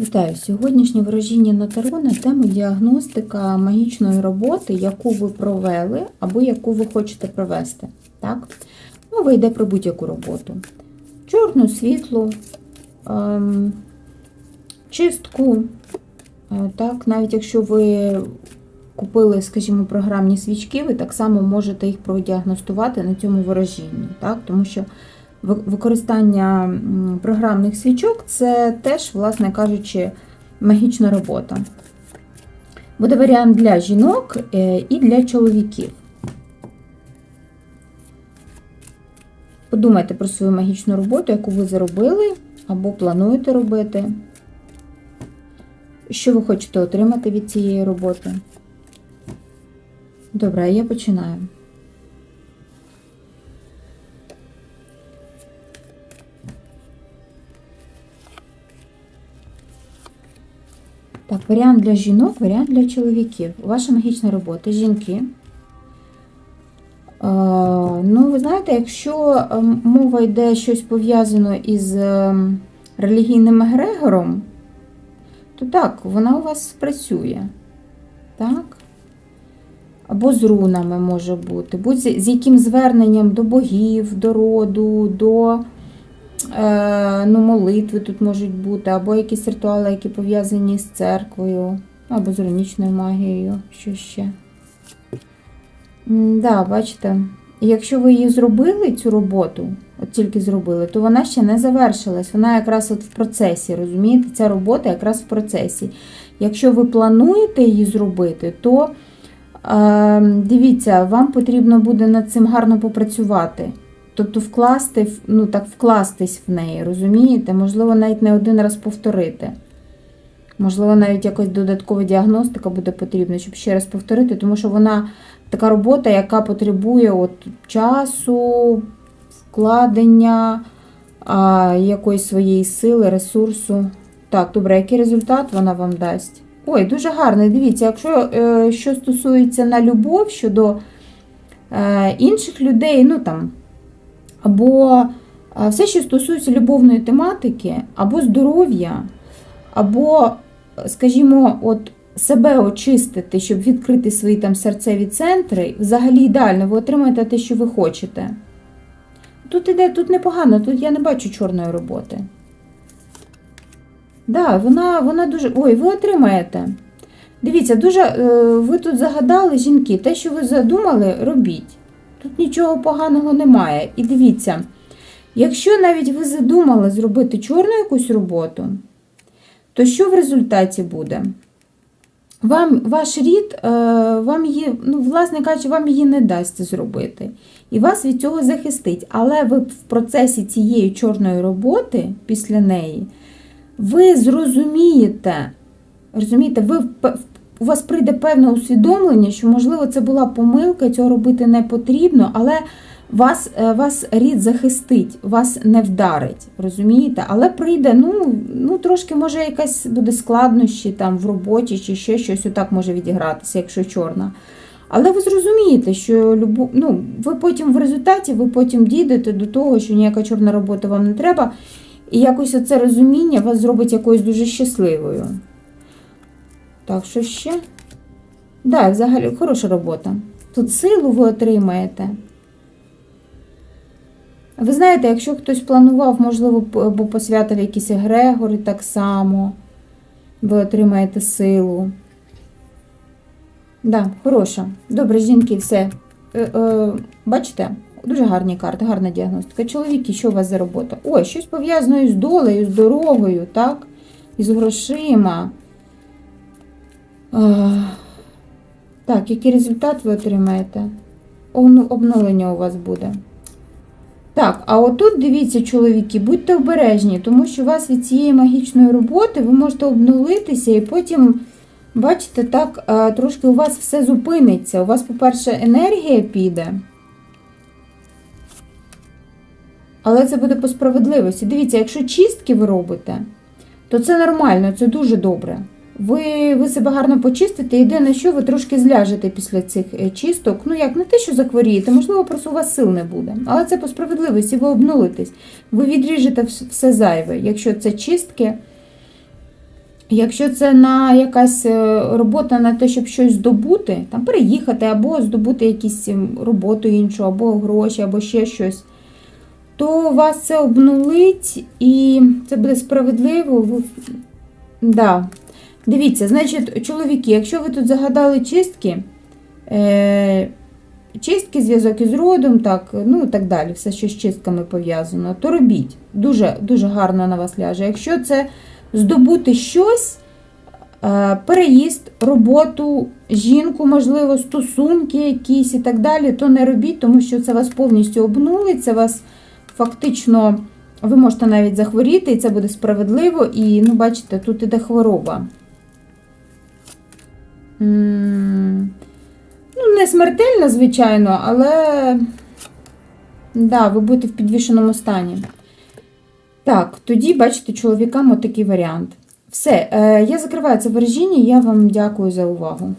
Вітаю! Сьогоднішнє ворожіння на таро на тему діагностика магічної роботи, яку ви провели або яку ви хочете провести. Так? Мова йде про будь-яку роботу. Чорну, світлу, ем, чистку. Е, Так, навіть якщо ви купили, скажімо, програмні свічки, ви так само можете їх продіагностувати на цьому ворожінні. Так? Тому що використання програмних свічок це теж, власне кажучи, магічна робота. Буде варіант для жінок е, і для чоловіків. Подумайте про свою магічну роботу, яку ви заробили або плануєте робити. Що ви хочете отримати від цієї роботи? Добре, я починаю. Так, варіант для жінок, варіант для чоловіків. Ваша магічна робота, жінки. Е, ну, ви знаєте, якщо е, мова йде щось пов'язано із е, релігійним егрегором, то так, вона у вас спрацює. Так? Або з рунами може бути, будь з яким зверненням до богів, до роду, до ну, молитви тут можуть бути, або якісь ритуали, які пов'язані з церквою, або з рунічною магією, що ще. Да, бачите, якщо ви її зробили, цю роботу, от тільки зробили, то вона ще не завершилась. Вона якраз от в процесі, розумієте? Ця робота якраз в процесі. Якщо ви плануєте її зробити, то е, дивіться, вам потрібно буде над цим гарно попрацювати. Тобто вкласти, ну так, вкластись в неї, розумієте? Можливо, навіть не один раз повторити. Можливо, навіть якась додаткова діагностика буде потрібна, щоб ще раз повторити, тому що вона така робота, яка потребує от часу, вкладення, а, якоїсь своєї сили, ресурсу. Так, добре, який результат вона вам дасть? Ой, дуже гарний. Дивіться, якщо е, що стосується на любов щодо е, інших людей, ну там, або все, що стосується любовної тематики, або здоров'я, або, скажімо, от себе очистити, щоб відкрити свої там серцеві центри, взагалі ідеально, ви отримаєте те, що ви хочете. Тут іде, тут непогано, тут я не бачу чорної роботи. Да, вона, вона дуже. Ой, ви отримаєте. Дивіться, дуже е, ви тут загадали жінки, те, що ви задумали, робіть. Тут нічого поганого немає. І дивіться, якщо навіть ви задумали зробити чорну якусь роботу, то що в результаті буде? Вам ваш рід, е, вам її, ну, власне кажучи, вам її не дасть зробити. І вас від цього захистить. Але ви в процесі цієї чорної роботи після неї, ви зрозумієте, розумієте, ви вп- у вас прийде певне усвідомлення, що, можливо, це була помилка, цього робити не потрібно, але вас, е, вас рід захистить, вас не вдарить, розумієте? Але прийде, ну, ну трошки, може, якась буде складнощі там в роботі чи ще щось отак може відігратися, якщо чорна. Але ви зрозумієте, що любу, ну, ви потім в результаті ви потім дійдете до того, що ніяка чорна робота вам не треба, і якось оце розуміння вас зробить якоюсь дуже щасливою. Так, що ще? Да, взагалі хороша робота. Тут силу ви отримаєте. Ви знаєте, якщо хтось планував, можливо, або посвятив якісь егрегори так само, ви отримаєте силу. Да, хороша. Добре, жінки, все. Е, е, бачите, дуже гарні карти, гарна діагностика. Чоловіки, що у вас за робота? Ой, щось пов'язане із долею, з дорогою, так? Із грошима. Так, який результат ви отримаєте? Обновлення у вас буде. Так, а отут дивіться, чоловіки, будьте обережні, тому що у вас від цієї магічної роботи ви можете обнулитися і потім, бачите, так трошки у вас все зупиниться. У вас, по-перше, енергія піде. Але це буде по справедливості. Дивіться, якщо чистки ви робите, то це нормально, це дуже добре. Ви, ви себе гарно почистите, єдине, що ви трошки зляжете після цих е, чисток. Ну як, не те, що захворієте, можливо, просто у вас сил не буде. Але це по справедливості, ви обнулитесь. Ви відріжете все зайве. Якщо це чистки, Якщо це на якась е, робота на те, щоб щось здобути, там переїхати, або здобути якусь ем, роботу іншу, або гроші, або ще щось, то вас це обнулить і це буде справедливо. Ви... Да. Дивіться, значить, чоловіки, якщо ви тут загадали чистки, е... чистки, зв'язок із родом, так, ну і так далі, все, що з чистками пов'язано, то робіть. Дуже, дуже гарно на вас ляже. Якщо це здобути щось, е, переїзд, роботу, жінку, можливо, стосунки якісь і так далі, то не робіть, тому що це вас повністю обнулить, це вас фактично, ви можете навіть захворіти, і це буде справедливо. І, ну, бачите, тут іде хвороба. Ну, не смертельна, звичайно, але да, ви будете в підвішеному стані. Так, тоді, бачите, чоловікам отакий варіант. Все, е, я закриваю це вираження, я вам дякую за увагу.